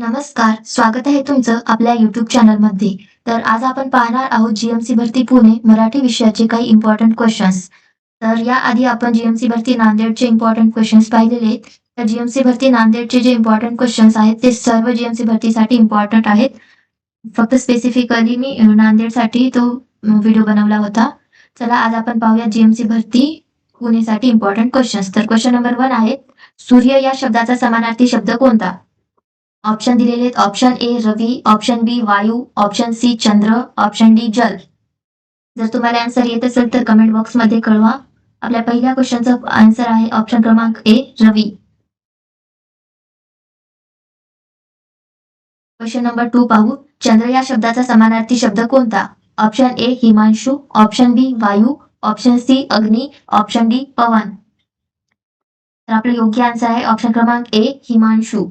नमस्कार स्वागत आहे तुमचं आपल्या युट्यूब चॅनलमध्ये तर आज आपण पाहणार आहोत जीएमसी भरती पुणे मराठी विषयाचे काही इम्पॉर्टंट क्वेश्चन्स तर याआधी आपण जीएमसी भरती नांदेडचे इम्पॉर्टंट क्वेश्चन्स पाहिलेले आहेत. तर जीएमसी भरती नांदेडचे जे इम्पॉर्टंट क्वेश्चन्स आहेत ते सर्व जीएमसी भरतीसाठी इम्पॉर्टंट आहेत. फक्त स्पेसिफिकली मी नांदेडसाठी तो व्हिडिओ बनवला होता. चला आज आपण पाहूया जीएमसी भरती पुणेसाठी इम्पॉर्टंट क्वेश्चन्स तर क्वेश्चन नंबर वन आहे सूर्य या शब्दाचा समानार्थी शब्द कोणता? ऑप्शन दिलेले आहेत. Option A Ravi option B वायू ऑप्शन सी चंद्र ऑप्शन डी जल जर तुम्हाला आन्सर येत असेल तर कमेंट बॉक्समध्ये कळवा. आपल्या पहिल्या क्वेश्चनचा आन्सर आहे ऑप्शन क्रमांक ए रवी क्वेश्चन नंबर टू पाहू. चंद्र या शब्दाचा समानार्थी शब्द कोणता? ऑप्शन ए हिमांशू ऑप्शन बी वायू ऑप्शन सी अग्नी ऑप्शन डी पवन तर आपलं योग्य आन्सर आहे ऑप्शन क्रमांक ए हिमांशू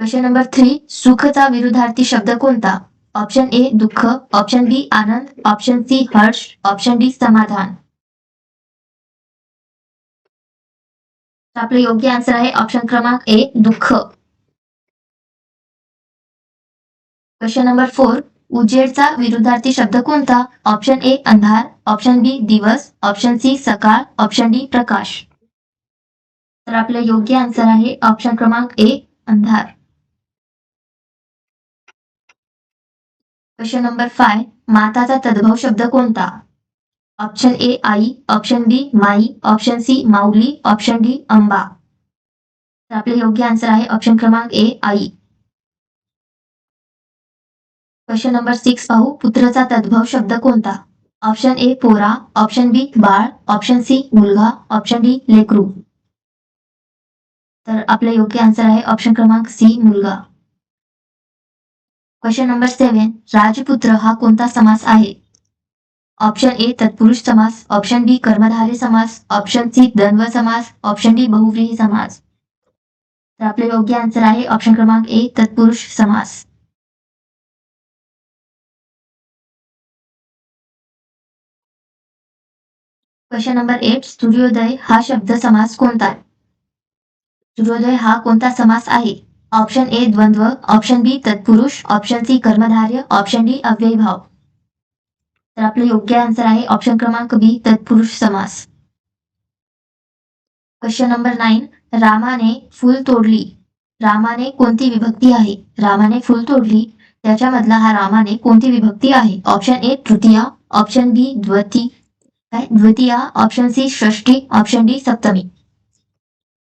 क्वेश्चन नंबर थ्री सुखचा विरुद्धार्थी शब्द कोणता ऑप्शन ए दुःख ऑप्शन बी आनंद ऑप्शन सी हर्ष ऑप्शन डी समाधान आपलं योग्य आन्सर आहे ऑप्शन क्रमांक ए दुःख क्वेश्चन नंबर फोर उजेडचा विरुद्धार्थी शब्द कोणता? ऑप्शन ए अंधार. ऑप्शन बी दिवस. ऑप्शन सी सकाळ. ऑप्शन डी प्रकाश. तर आपलं योग्य आन्सर आहे ऑप्शन क्रमांक ए अंधार. क्वेश्चन नंबर फाय माताचा तद्भव शब्द कोणता? ऑप्शन ए आई. ऑप्शन बी माई. ऑप्शन सी माऊली. ऑप्शन डी अंबा. तर आपले योग्य आन्सर आहे ऑप्शन क्रमांक ए आई. क्वेश्चन नंबर सिक्स पाहू. पुत्रचा तद्भव शब्द कोणता? ऑप्शन ए पोरा. ऑप्शन बी बाळ. ऑप्शन सी मुलगा. ऑप्शन डी लेकरू. तर आपले योग्य आन्सर आहे ऑप्शन क्रमांक सी मुलगा. क्वेश्चन नंबर सेवन राजपुत्र हा कोणता समास आहे? ऑप्शन ए तत्पुरुष समास. ऑप्शन बी कर्मधारे समास. ऑप्शन सी द्वंद्व समास. ऑप्शन डी बहुव्रीही समास. तर आपले योग्य आन्सर आहे ऑप्शन क्रमांक ए तत्पुरुष समास. क्वेश्चन नंबर एट सूर्योदय हा शब्द समास कोणता? सूर्योदय हा कोणता समास आहे? ऑप्शन ए द्वंद्व. ऑप्शन बी तत्पुरुष. ऑप्शन सी कर्मधार्य. ऑप्शन डी अव्ययभाव. तर आपलं योग्य आन्सर आहे ऑप्शन क्रमांक बी तत्पुरुष समास. Question number nine. रामाने फुल तोडली. रामाने कोणती विभक्ती आहे? रामाने फुल तोडली. त्याच्यामधला हा रामाने कोणती विभक्ती आहे? ऑप्शन ए तृतीया. ऑप्शन बी द्वती काय? द्वितीया. ऑप्शन सी षष्टी ऑप्शन डी सप्तमी.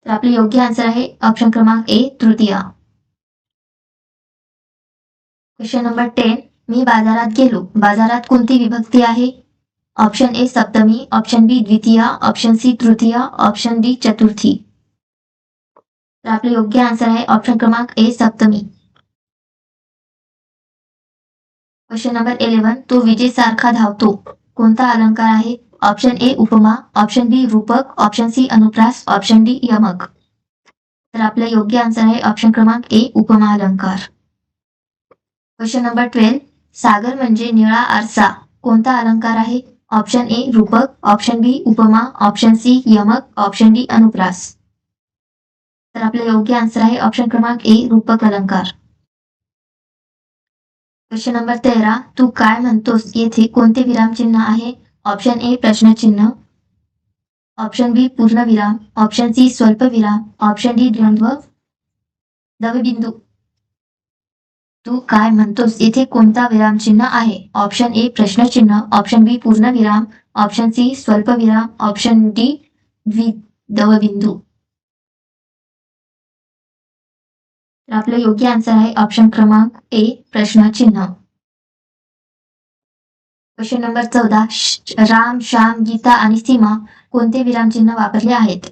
तर आपले योग्य आन्सर आहे ऑप्शन क्रमांक ए तृतीया। क्वेश्चन नंबर टेन मी बाजारात गेलो. बाजारात कोणती विभक्ती आहे? ऑप्शन ए सप्तमी. ऑप्शन बी द्वितीय. ऑप्शन सी तृतीय. ऑप्शन डी चतुर्थी. तर आपले योग्य आन्सर आहे ऑप्शन क्रमांक ए सप्तमी. क्वेश्चन नंबर इलेव्हन तो विजेसारखा धावतो. कोणता अलंकार आहे? ऑप्शन ए उपमा. ऑप्शन बी रूपक. ऑप्शन सी अनुप्रास. ऑप्शन डी यमक. तर आपलं योग्य आन्सर आहे ऑप्शन क्रमांक ए उपमा अलंकार. क्वेश्चन नंबर ट्वेल्व सागर म्हणजे निळा आरसा. कोणता अलंकार आहे? ऑप्शन ए रूपक. ऑप्शन बी उपमा. ऑप्शन सी यमक. ऑप्शन डी अनुप्रास. तर आपलं योग्य आन्सर आहे ऑप्शन क्रमांक ए रूपक अलंकार. क्वेश्चन नंबर तेरा. तू काय म्हणतोस? येथे कोणते विरामचिन्ह आहे? ऑप्शन ए प्रश्नचिन्ह ऑप्शन बी पूर्णविराम. ऑप्शन सी स्वल्पविराम. ऑप्शन डी द्वंद्व. दवबिंदू. तू काय म्हणतोस? इथे कोणता विरामचिन्ह आहे? ऑप्शन ए प्रश्नचिन्ह ऑप्शन बी पूर्णविराम. ऑप्शन सी स्वल्पविराम. ऑप्शन डी द्वि दवबिंदू. तर आपलं योग्य आन्सर आहे ऑप्शन क्रमांक ए प्रश्नचिन्ह क्वेश्चन नंबर चौदा. राम श्याम गीता आणि सीमा कोणते विरामचिन्ह वापरले आहेत?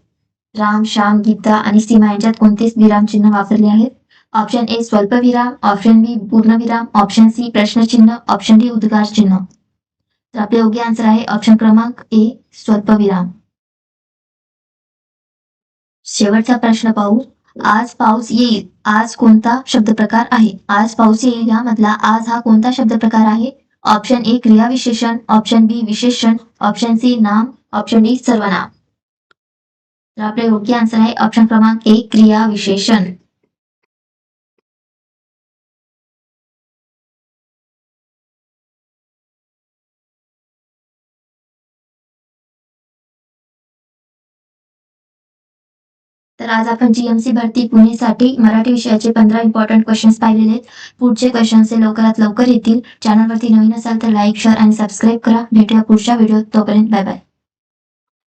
राम श्याम गीता आणि सीमा यांच्यात कोणते विरामचिन्ह वापरले आहेत? ऑप्शन ए स्वल्पविराम ऑप्शन बी पूर्णविराम ऑप्शन सी प्रश्नचिन्ह. ऑप्शन डी उद्गार चिन्ह. तर आपले योग्य आन्सर आहे ऑप्शन क्रमांक ए स्वल्पविराम शेवटचा प्रश्न पाहू. आज पाऊस येईल. आज कोणता शब्द प्रकार आहे? आज पाऊस येईल यामधला आज हा कोणता शब्द प्रकार आहे? ऑप्शन ए क्रिया विशेषण ऑप्शन बी विशेषण ऑप्शन सी नाम ऑप्शन डी सर्वनाम. तर आपले योग्य आन्सर आहे ऑप्शन क्रमांक ए क्रिया विशेषण. तर आज आपण जीएमसी भरती पुणेसाठी मराठी विषयाचे पंधरा इम्पॉर्टंट क्वेश्चन्स पाहिलेले आहेत. पुढचे क्वेश्चन्स हे लवकरात लवकर येतील. चॅनलवरती नवीन असाल तर लाईक शेअर आणि सबस्क्राईब करा. भेटूया पुढच्या व्हिडिओत तोपर्यंत. Bye bye